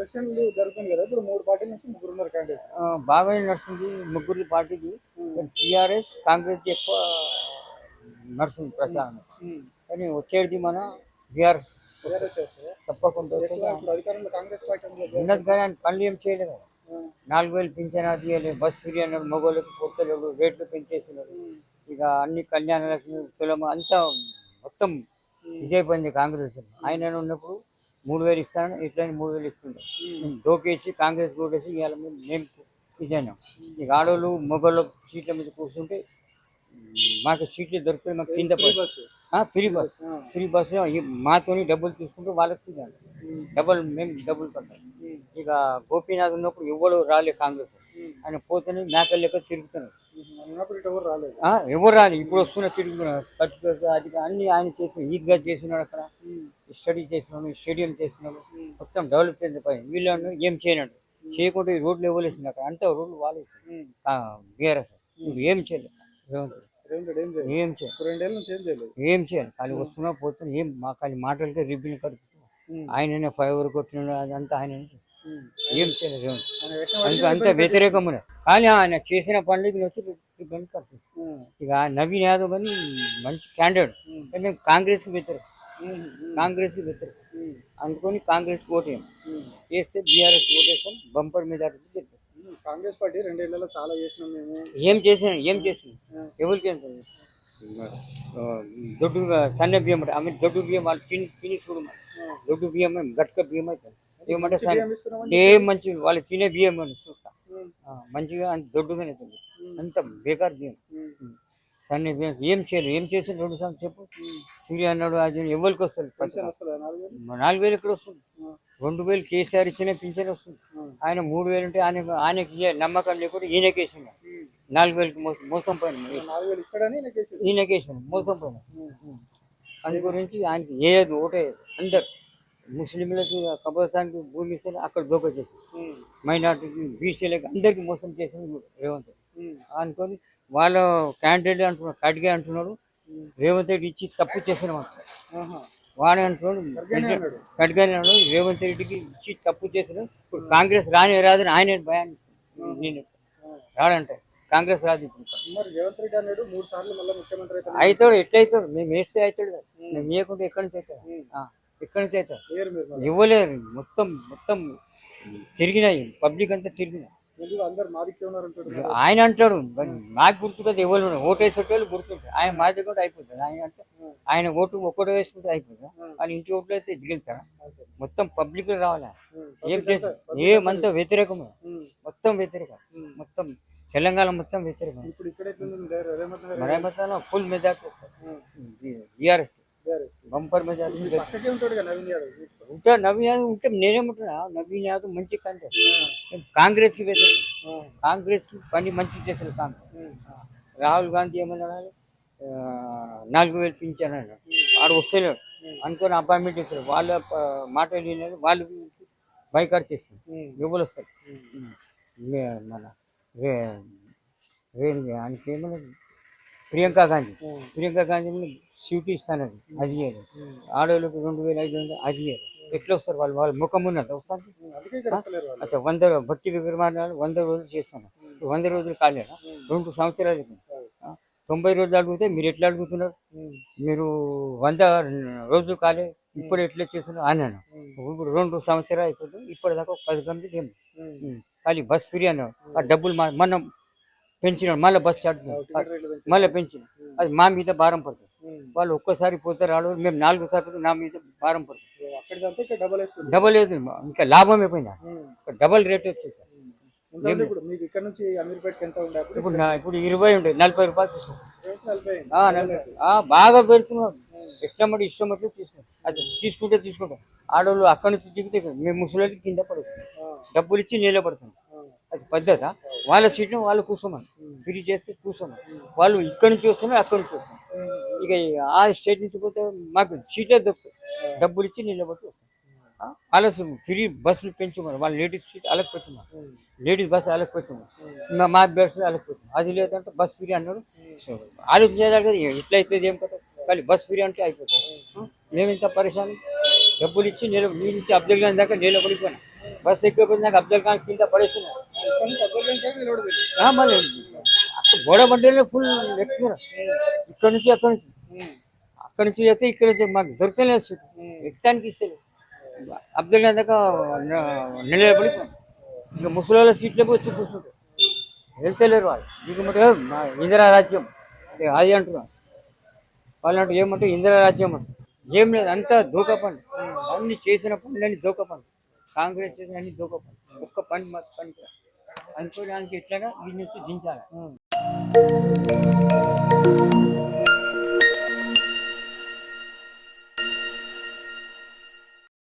ఎలక్షన్లు జరుగుతుంది కదా. ఇప్పుడు మూడు పార్టీల నుంచి ముగ్గురు ఉన్నారు క్యాండిడేట్ బాగానే నడుస్తుంది. ముగ్గురు పార్టీకి. టీఆర్ఎస్ కాంగ్రెస్ ఎక్కువ నడుస్తుంది ప్రచారం. కానీ వచ్చేది మన బీఆర్ఎస్. తప్పకుండా పార్టీ. ఉన్నది కానీ పనులు ఏం చేయలేదు. నాలుగు వేలు పింఛన్ అది బస్ ఫ్రీ అన్నాడు మగవాళ్ళకి పొత్తలేడు రేట్లు పెంచేసినాడు ఉమ్, ఇక అన్ని కళ్యాణ లక్ష్మి తులం అంతా మొత్తం ఇదైపోయింది కాంగ్రెస్. ఆయన ఉన్నప్పుడు మూడు వేలు ఇస్తాను ఇట్లని మూడు వేలు ఇస్తుండే. దోకేసి కాంగ్రెస్ ఓటేసి ఇవాళ మేము మేము ఇదైనాం. ఇక ఆడవాళ్ళు మొగోళ్ళు సీట్ల మీద కూర్చుంటే మాకు సీట్లు దొరికితే మాకు కింద free bus. Free bus. Free bus మాతోని డబ్బులు తీసుకుంటూ వాళ్ళకి. ఉమ్, డబ్బులు మేము డబ్బులు ఉమ్, ఇక గోపీనాథ్ ఉన్నప్పుడు ఎవరు రాలే కాంగ్రెస్. ఆయన పోతేనే మేకలు లెక్క తిరుగుతున్నారు. ఎవరు రాలి. ఇప్పుడు వస్తున్న తిరుగుతున్నారు ఖర్చు అది అన్ని ఆయన చేసిన ఈద్గా చేసినాడు అక్కడ. స్టడీ చేసినాడు స్టేడియం చేసినాడు. మొత్తం డెవలప్ చేసిన పని వీళ్ళను ఏం చేయనట్టు చేయకుండా ఈ రోడ్లు ఇవ్వలేసింది అక్కడ. అంతా రోడ్లు ఉమ్. బీఆర్ఎస్. ఏం చేయలేదు ఏం చేయాలి ఏం చేయాలి. ఖాళీ వస్తున్నా పోతున్నా ఏం మా ఖాళీ మాటలకే రిబ్బిన్ కడుతున్నాం ఉమ్, ఆయననే ఫైవ్ కొట్టినాడు అదంతా. ఉమ్. ఏం అంత అంత వ్యతిరేకమున కానీ ఆయన చేసిన పనులకి వచ్చి కడుతుంది ఉమ్, ఇక నవీన్ యాదవ్ కానీ మంచి క్యాండిడేట్ మేము కాంగ్రెస్కి వ్యతిరేకం. కాంగ్రెస్కి వ్యతిరేకం. అందుకొని కాంగ్రెస్కి ఓటేయం. వేస్తే బీఆర్ఎస్ ఓటేస్తాం బంపర్ మీద ఉమ్, కాంగ్రెస్ పార్టీ రెండేళ్ళలో చాలా చేసినాం మేము. ఏం చేసిన ఏం చేసింది ఆ, ఎవరికి ఎంత? దొడ్డు సన్న బియ్యం అంటే ఆమె దొడ్డు బియ్యం వాళ్ళు తిని తిని చూడు మరి. ఆ. దొడ్డు బియ్యం అని గట్క బియ్యం అవుతుంది ఏమంటే ఇస్తున్నామని ఏం మంచి వాళ్ళు తినే బియ్యం అని చూస్తా. మంచిగా అంత దొడ్డుగానే ఉమ్, అంత బేకార్ బియ్యం. సన్న బియ్యం ఏం చేయలేదు. ఏం చేసి రెండు సంవత్సరం చెప్పు. సూర్య అన్నాడు అది ఎవరికి వస్తుంది? నాలుగు వేలు? ఇక్కడ వస్తుంది? రెండు వేలు కేసీఆర్ ఇచ్చిన పింఛన్ వస్తుంది. ఆయన మూడు వేలు ఉంటే ఆయన ఆయనకి నమ్మకం లేకుండా ఈయనకేసిన ఉమ్. నాలుగు వేలకి మోసం మోసం పోయిన వేసేది ఈయనకేసిన మోసం పోయిన. అందు గురించి ఆయనకి ఏది ఓటే అందరు. ముస్లింలకి కబ్రస్థాన్కి భూమి ఇస్తే అక్కడ దోక చేసి మైనార్టీకి బీసీలకి అందరికి మోసం చేసింది రేవంత్. అనుకొని వాళ్ళ క్యాండిడేట్ అంటున్నాడు కడిగే అంటున్నాడు. రేవంత్ రెడ్డి ఇచ్చి తప్పు చేసిన. వాడే అంటున్నాడు అన్నాడు. అన్నాడు రేవంత్ రెడ్డికి ఇచ్చి తప్పు చేసిన ఇప్పుడు కాంగ్రెస్ రాని రాదని ఆయన భయాన్ని నేను. రాడంటే కాంగ్రెస్ రాదు ఇప్పుడు. మరి రేవంత్ రెడ్డి అన్నాడు మూడు సార్లు మళ్ళీ ముఖ్యమంత్రి అయితే అవుతాడు ఎట్లయితాడు? మేము వేస్తే అవుతాడు కదా. మేము వేయకుండా ఎక్కడి నుంచి అవుతాడు? ఎక్కడి నుంచి మరి. ఇవ్వలేరు. మొత్తం మొత్తం తిరిగినాయి. పబ్లిక్ అంతా తిరిగినాయి. ఆయన అంటాడు నాకు గుర్తు కదా ఎవరు ఓటేసేటోళ్ళు గుర్తుంటారు ఆయన మాది కూడా అయిపోతుంది. ఆయన అంటే ఆయన ఓటు ఒక్కటి వేసుకుంటే అయిపోతుంది. వాళ్ళ ఇంటి ఓట్లు అయితే దిగుతారా మొత్తం పబ్లిక్ రావాలి? ఏం చేసి ఏమంతా వ్యతిరేకం ఉమ్, మొత్తం వ్యతిరేకం. మొత్తం తెలంగాణ మొత్తం వ్యతిరేకం. మరేమన్నా ఫుల్ మెజార్టీ. బీఆర్ఎస్. బంపర్ ఈ పక్కకే ఉంటాడు కదా నవీన్ యాదవ్. ఉంటా నవీన్ యాదవ్ ఉంటే నేనేమంటున్నా నవీన్ యాదవ్ మంచి కాంగ్రెస్కి వ్యతిరేకం ఆ, కాంగ్రెస్కి పని మంచి చేశారు కాంగ్రెస్ రాహుల్ గాంధీ ఏమన్నాడు నాలుగు వేలు పింఛన్ వాడు వస్తలేడు. అనుకొని అపాయింట్మెంట్ ఇస్తారు వాళ్ళ మాట వినలేదు వాళ్ళు బైకాట్ చేస్తారు ఎవరు వస్తారు? మన రే రేణు ఆయనకి ఏమన్నా? ప్రియాంక గాంధీ. ప్రియాంక గాంధీ సీట్ ఇస్తానది అది ఇయ్యదు ఉమ్. ఆడవాళ్ళకి రెండు వేల ఐదు వందలు అది ఇయ్యదు ఎట్లా వస్తారు వాళ్ళు? వాళ్ళ ముఖం ఉన్నది వస్తారు అచ్చా వంద భక్తి విక్రమార్గాలు వంద రోజులు చేస్తాను. వంద రోజులు కాలేదా? రెండు సంవత్సరాలు తొంభై రోజులు అడిగితే మీరు ఎట్లా అడుగుతున్నారు? మీరు వంద రోజులు కాలే ఇప్పుడు ఎట్లా చేస్తున్నారు? అన్నాను. ఇప్పుడు రెండు సంవత్సరాలు అయిపోతుంది ఇప్పటిదాకా పది గంటలు ఏం ఉమ్. ఉమ్. ఖాళీ బస్ ఫ్రీ అన్నాడు. ఆ డబ్బులు మనం పెంచినాడు మళ్ళీ బస్ చార్జ్ మళ్ళీ పెంచిన అది మా మీద భారం పడుతుంది. వాళ్ళు ఒక్కసారి పోతారు ఆడు మేము నాలుగు సార్లు నా మీద భారం పడుతుంది. డబల్ వేస్తుంది ఇంకా లాభం అయిపోయిందా డబల్ రేట్ వచ్చేసారు ఇప్పుడు? ఇప్పుడు ఇరవై ఉంటాయి నలభై రూపాయలు తీసుకుంటాం బాగా పెడుతున్నాం. ఇష్టమట్టి ఇష్టమట్టి తీసుకుంటాం అది తీసుకుంటే తీసుకుంటాం. ఆడవాళ్ళు అక్కడి నుంచి దిగితే. మేము ముసలి కింద పడుతుంది డబ్బులు ఇచ్చి నిలబడుతుంది ఆ, అది పద్ధత? వాళ్ళ సీట్ను వాళ్ళు కూర్చోమని. ఫ్రీ చేస్తే కూర్చోమని. వాళ్ళు ఇక్కడి నుంచి వస్తున్నారు అక్కడి నుంచి వస్తున్నారు. ఇక ఆ స్టేట్ నుంచి పోతే మాకు సీటే దొరుకుతాయి డబ్బులు ఇచ్చి నిలబట్టి వస్తాం ఆలస్యం. ఫ్రీ బస్సులు పెంచమని. వాళ్ళు లేడీస్ సీట్ అలక్ పెట్టమని. లేడీస్ బస్సు అలక్ పెట్టమని. మా మా బస్ అలగ్ అది లేదంటే బస్ ఫ్రీ అన్నాడు. ఆలోచన చేయాలి కదా ఎట్లా ఏం కదా కానీ బస్ ఫ్రీ అంటే అయిపోతుంది. మేము ఇంత పరిశాన్ డబ్బులు ఇచ్చి నిలబడి మీ నుంచి అబ్దుల్ గాంధీ దాకా నిలబడిపోయినా. బస్ ఎక్కిపోయింది నాకు అబ్దుల్ ఖాన్ కింద పడేస్తున్నారు మళ్ళీ నుంచి అక్కడ గోడ పడ్డేనే ఫుల్ ఎక్కువ ఇక్కడ నుంచి అక్కడ నుంచి అక్కడ నుంచి అయితే ఇక్కడ నుంచి మాకు దొరకలేదు సీట్ ఎక్కడానికి ఇస్తలేదు అబ్దుల్ ఖాన్ దాకా నిలబడి ఇంకా ముసలి సీట్లో పోయి వచ్చి కూర్చుంటారు వెళ్తలేరు వాళ్ళు దిగుమంటే ఇందిరా రాజ్యం అది అంటున్నారు వాళ్ళు అంటూ ఏమంటే ఇందిరా రాజ్యం అంటారు ఏం లేదు అంతా దూక పని అన్ని చేసిన పనులన్నీ దూక పని కాంగ్రెస్ చేసిన అన్ని దూక ఒక్క పని మాకు పని అనుకోవడానికి ఎట్లాగా దీని నుంచి దించాలి.